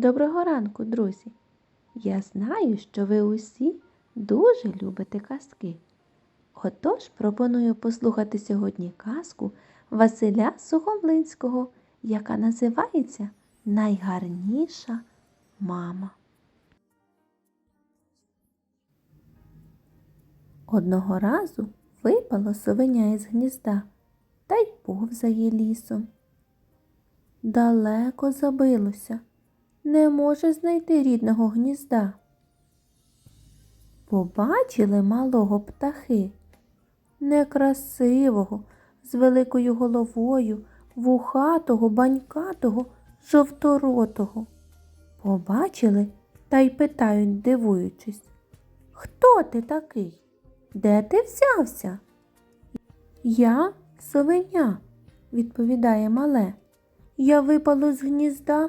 Доброго ранку, друзі! Я знаю, що ви усі дуже любите казки. Отож пропоную послухати сьогодні казку Василя Сухомлинського, яка називається Найгарніша мама. Одного разу випало совеня із гнізда та й повзає лісом. Далеко забилося, не може знайти рідного гнізда. Побачили малого птахи, некрасивого, з великою головою, вухатого, банькатого, жовторотого. Побачили та й питають, дивуючись, хто ти такий? Де ти взявся? Я совеня, відповідає мале. Я випало з гнізда,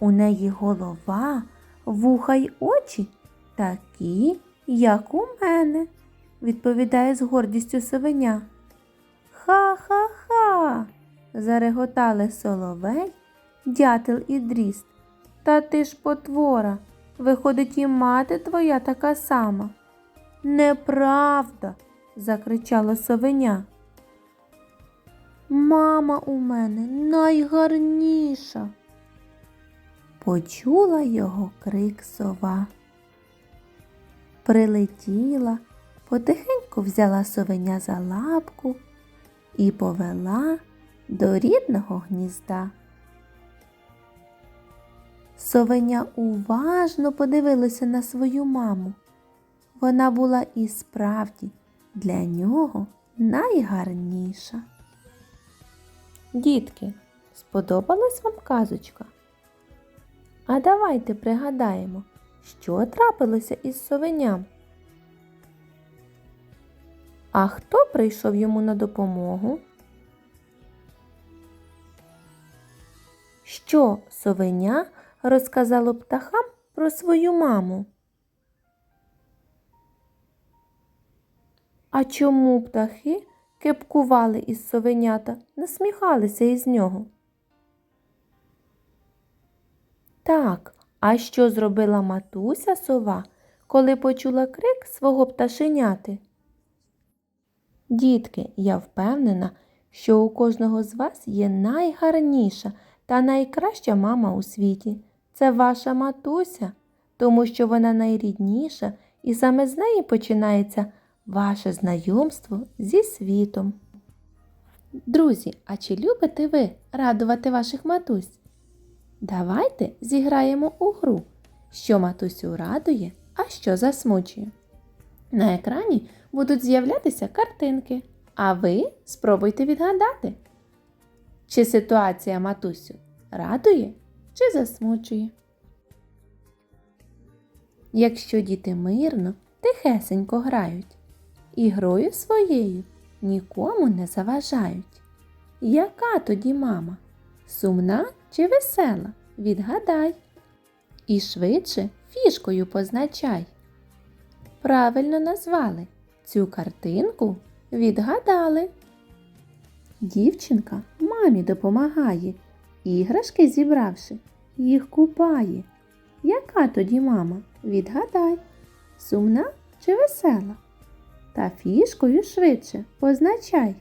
У неї голова, вуха й очі такі, як у мене, відповідає з гордістю совеня. Ха-ха-ха. зареготали соловей, дятел і дріст. Та ти ж потвора, виходить, і мати твоя така сама. Неправда, закричало совеня. Мама у мене найгарніша. Почула його крик сова. Прилетіла, потихеньку взяла совеня за лапку і повела до рідного гнізда. Совеня уважно подивилася на свою маму. Вона була і справді для нього найгарніша. Дітки, сподобалась вам казочка? А давайте пригадаємо, що трапилося із совеням. А хто прийшов йому на допомогу? Що совеня розказало птахам про свою маму? А чому птахи кепкували із совенята, насміхалися із нього? Так, а що зробила матуся сова, коли почула крик свого пташеняти? Дітки, я впевнена, що у кожного з вас є найгарніша та найкраща мама у світі. Це ваша матуся, тому що вона найрідніша, і саме з неї починається ваше знайомство зі світом. Друзі, а чи любите ви радувати ваших матусь? Давайте зіграємо у гру, що матусю радує, а що засмучує. На екрані будуть з'являтися картинки, а ви спробуйте відгадати, чи ситуація матусю радує чи засмучує. Якщо діти мирно, тихесенько грають, і грою своєю нікому не заважають. Яка тоді мама? Сумна чи весела? Відгадай. І швидше фішкою позначай. Правильно назвали цю картинку відгадали. Дівчинка мамі допомагає, іграшки зібравши, їх купає. Яка тоді мама? Відгадай, сумна чи весела? Та фішкою швидше позначай.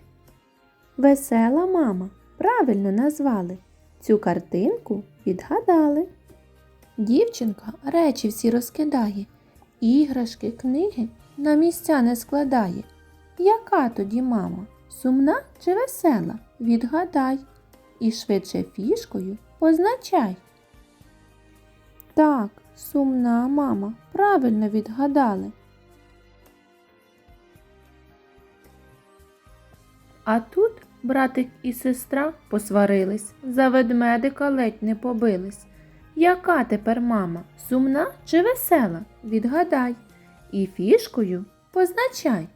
Весела мама правильно назвали. Цю картинку відгадали. Дівчинка речі всі розкидає, іграшки, книги на місця не складає. Яка тоді мама? Сумна чи весела? Відгадай. І швидше фішкою позначай. Так, сумна мама, правильно відгадали. А тут братик і сестра посварились, за ведмедика ледь не побились. Яка тепер мама? Сумна чи весела? Відгадай. І фішкою позначай.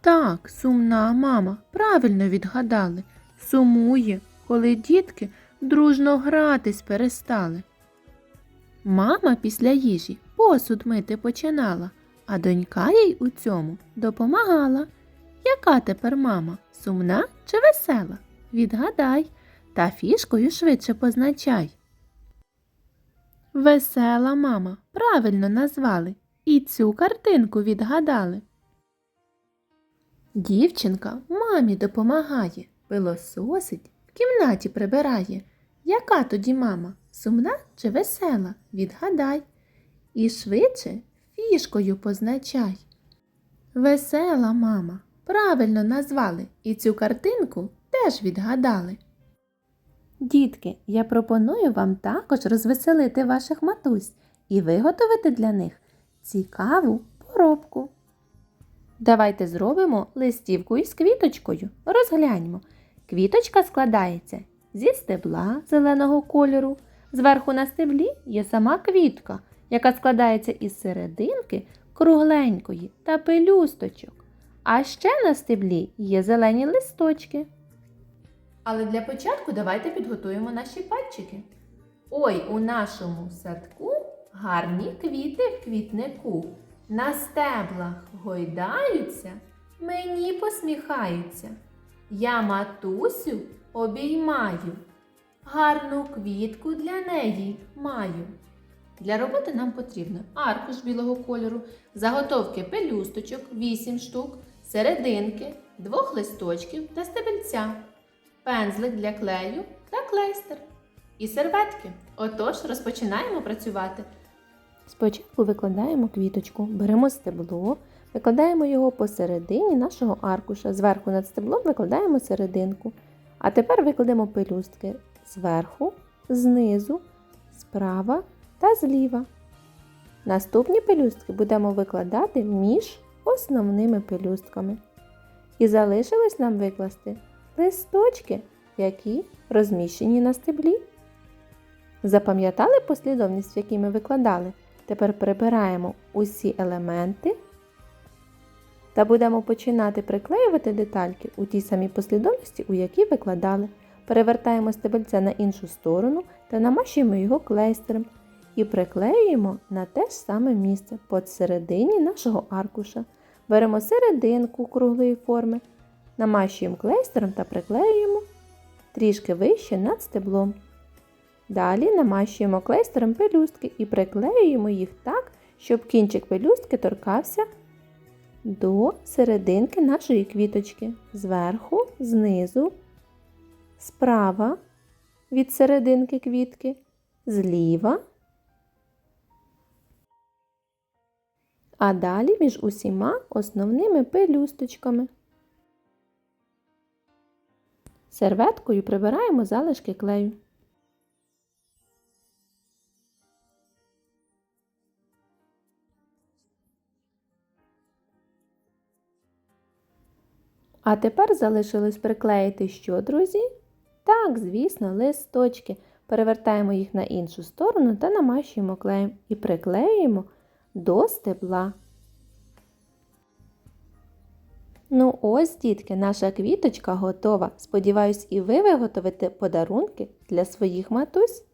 Так, сумна мама, правильно відгадали. Сумує, коли дітки дружно гратись перестали. Мама після їжі посуд мити починала, а донька їй у цьому допомагала. Яка тепер мама? Сумна чи весела? Відгадай та фішкою швидше позначай. Весела мама правильно назвали і цю картинку відгадали. Дівчинка мамі допомагає, пилососить, в кімнаті прибирає. Яка тоді мама? Сумна чи весела? Відгадай. І швидше фішкою позначай. Весела мама. Правильно назвали і цю картинку теж відгадали. Дітки, я пропоную вам також розвеселити ваших матусь і виготовити для них цікаву поробку. Давайте зробимо листівку із квіточкою. Розгляньмо. Квіточка складається зі стебла зеленого кольору. Зверху на стеблі є сама квітка, яка складається із серединки кругленької та пелюсточок. А ще на стеблі є зелені листочки. Але для початку давайте підготуємо наші пальчики. Ой, у нашому садку гарні квіти в квітнику. На стеблах гойдаються, мені посміхаються. Я матусю обіймаю, гарну квітку для неї маю. Для роботи нам потрібно аркуш білого кольору, заготовки пелюсточок 8 штук, серединки, двох листочків та стебельця, пензлик для клею та клейстер і серветки. Отож, розпочинаємо працювати. Спочатку викладаємо квіточку, беремо стебло, викладаємо його посередині нашого аркуша. Зверху над стеблом викладаємо серединку. А тепер викладемо пелюстки зверху, знизу, справа та зліва. Наступні пелюстки будемо викладати між основними пелюстками. І залишилось нам викласти листочки, які розміщені на стеблі. Запам'ятали послідовність, в якій ми викладали? Тепер прибираємо усі елементи та будемо починати приклеювати детальки у тій самій послідовності, у якій викладали. Перевертаємо стебельце на іншу сторону та намащуємо його клейстером і приклеюємо на те ж саме місце посередині нашого аркуша. Беремо серединку круглої форми, намащуємо клейстером та приклеюємо трішки вище над стеблом. Далі намащуємо клейстером пелюстки і приклеюємо їх так, щоб кінчик пелюстки торкався до серединки нашої квіточки. Зверху, знизу, справа від серединки квітки, зліва. А далі між усіма основними пелюсточками. Серветкою прибираємо залишки клею. А тепер залишилось приклеїти що, друзі? Так, звісно, листочки. Перевертаємо їх на іншу сторону та намащуємо клеєм і приклеюємо до стебла. Ну ось, дітки, наша квіточка готова. Сподіваюсь, і ви виготовите подарунки для своїх матусь.